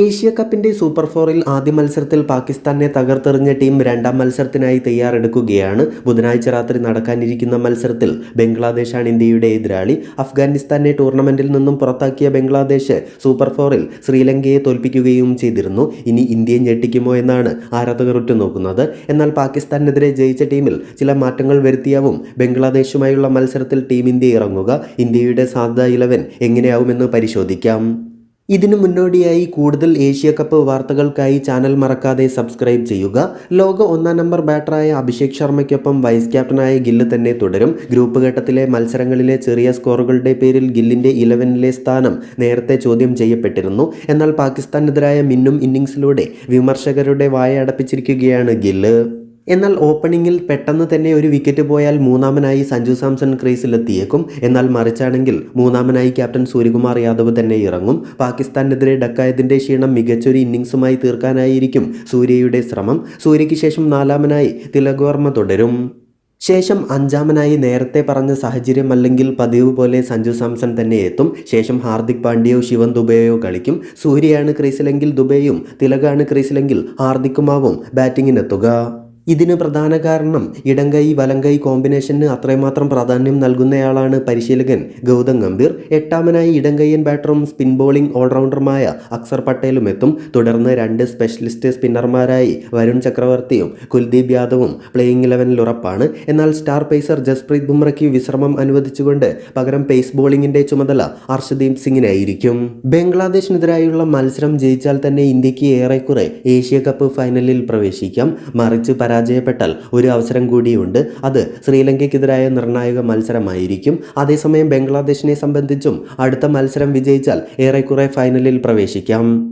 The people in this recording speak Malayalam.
ഏഷ്യ കപ്പിന്റെ സൂപ്പർ ഫോറിൽ ആദ്യ മത്സരത്തിൽ പാകിസ്ഥാനെ തകർത്തെറിഞ്ഞ ടീം രണ്ടാം മത്സരത്തിനായി തയ്യാറെടുക്കുകയാണ്. ബുധനാഴ്ച രാത്രി നടക്കാനിരിക്കുന്ന മത്സരത്തിൽ ബംഗ്ലാദേശാണ് ഇന്ത്യയുടെ എതിരാളി. അഫ്ഗാനിസ്ഥാനെ ടൂർണമെന്റിൽ നിന്നും പുറത്താക്കിയ ബംഗ്ലാദേശ് സൂപ്പർ ഫോറിൽ ശ്രീലങ്കയെ തോൽപ്പിക്കുകയും ചെയ്തിരുന്നു. ഇനി ഇന്ത്യയെ ഞെട്ടിക്കുമോ എന്നാണ് ആരാധകർ ഉറ്റുനോക്കുന്നത്. എന്നാൽ പാകിസ്ഥാനെതിരെ ജയിച്ച ടീമിൽ ചില മാറ്റങ്ങൾ വരുത്തിയാവും ബംഗ്ലാദേശുമായുള്ള മത്സരത്തിൽ ടീം ഇന്ത്യ ഇറങ്ങുക. ഇന്ത്യയുടെ സാധ്യത ഇലവൻ എങ്ങനെയാവുമെന്ന് പരിശോധിക്കാം. ഇതിനു മുന്നോടിയായി കൂടുതൽ ഏഷ്യ കപ്പ് വാർത്തകൾക്കായി ചാനൽ മറക്കാതെ സബ്സ്ക്രൈബ് ചെയ്യുക. ലോക ഒന്നാം നമ്പർ ബാറ്ററായ അഭിഷേക് ശർമ്മയ്ക്കൊപ്പം വൈസ് ക്യാപ്റ്റനായ ഗില്ല് തന്നെ തുടരും. ഗ്രൂപ്പ് ഘട്ടത്തിലെ മത്സരങ്ങളിലെ ചെറിയ സ്കോറുകളുടെ പേരിൽ ഗില്ലിന്റെ ഇലവനിലെ സ്ഥാനം നേരത്തെ ചോദ്യം ചെയ്യപ്പെട്ടിരുന്നു. എന്നാൽ പാകിസ്ഥാനെതിരായ മിന്നും ഇന്നിംഗ്സിലൂടെ വിമർശകരുടെ വായ അടപ്പിച്ചിരിക്കുകയാണ് ഗില്ല്. എന്നാൽ ഓപ്പണിംഗിൽ പെട്ടെന്ന് തന്നെ ഒരു വിക്കറ്റ് പോയാൽ മൂന്നാമനായി സഞ്ജു സാംസൺ ക്രീസിലെത്തിയേക്കും. എന്നാൽ മറിച്ചാണെങ്കിൽ മൂന്നാമനായി ക്യാപ്റ്റൻ സൂര്യകുമാർ യാദവ് തന്നെ ഇറങ്ങും. പാകിസ്ഥാനെതിരെ ഡക്കായതിന്റെ ക്ഷീണം മികച്ചൊരു ഇന്നിങ്സുമായി തീർക്കാനായിരിക്കും സൂര്യയുടെ ശ്രമം. സൂര്യയ്ക്ക് ശേഷം നാലാമനായി തിലകോർമ്മ തുടരും. ശേഷം അഞ്ചാമനായി നേരത്തെ പറഞ്ഞ സാഹചര്യം അല്ലെങ്കിൽ പതിവ് പോലെ സഞ്ജു സാംസൺ തന്നെ എത്തും. ശേഷം ഹാർദിക് പാണ്ഡ്യയോ ശിവൻ ദുബെയോ കളിക്കും. സൂര്യയാണ് ക്രീസിലെങ്കിൽ ദുബെയും തിലകാണ് ക്രീസിലെങ്കിൽ ഹാർദിക്കുമാവും ബാറ്റിങ്ങിനെത്തുക. ഇതിന് പ്രധാന കാരണം ഇടംകൈ കൈ കോമ്പിനേഷന് അത്രമാത്രം പ്രാധാന്യം നൽകുന്നയാളാണ് പരിശീലകൻ ഗൗതം ഗംഭീർ. എട്ടാമനായി ഇടംകൈയൻ ബാറ്ററും സ്പിൻ ബോളിംഗ് ഓൾറൗണ്ടറുമായ അക്സർ പട്ടേലും എത്തും. തുടർന്ന് രണ്ട് സ്പെഷ്യലിസ്റ്റ് സ്പിന്നർമാരായി വരുൺ ചക്രവർത്തിയും കുൽദീപ് യാദവും പ്ലേയിങ് ഇലവനിൽ ഉറപ്പാണ്. എന്നാൽ സ്റ്റാർ പേസർ ജസ്പ്രീത് ബുംറയ്ക്ക് വിശ്രമം അനുവദിച്ചുകൊണ്ട് പകരം പേസ് ബോളിംഗിന്റെ ചുമതല അർഷദീപ് സിംഗിനായിരിക്കും. ബംഗ്ലാദേശിനെതിരായുള്ള മത്സരം ജയിച്ചാൽ തന്നെ ഇന്ത്യയ്ക്ക് ഏറെക്കുറെ ഏഷ്യ കപ്പ് ഫൈനലിൽ പ്രവേശിക്കാം. മറിച്ച് പരാജയപ്പെട്ടാൽ ഒരു അവസരം കൂടിയുണ്ട്. അത് ശ്രീലങ്കയ്ക്കെതിരായ നിർണായക മത്സരമായിരിക്കും. അതേസമയം ബംഗ്ലാദേശിനെ സംബന്ധിച്ചും അടുത്ത മത്സരം വിജയിച്ചാൽ ഏറെക്കുറെ ഫൈനലിൽ പ്രവേശിക്കാം.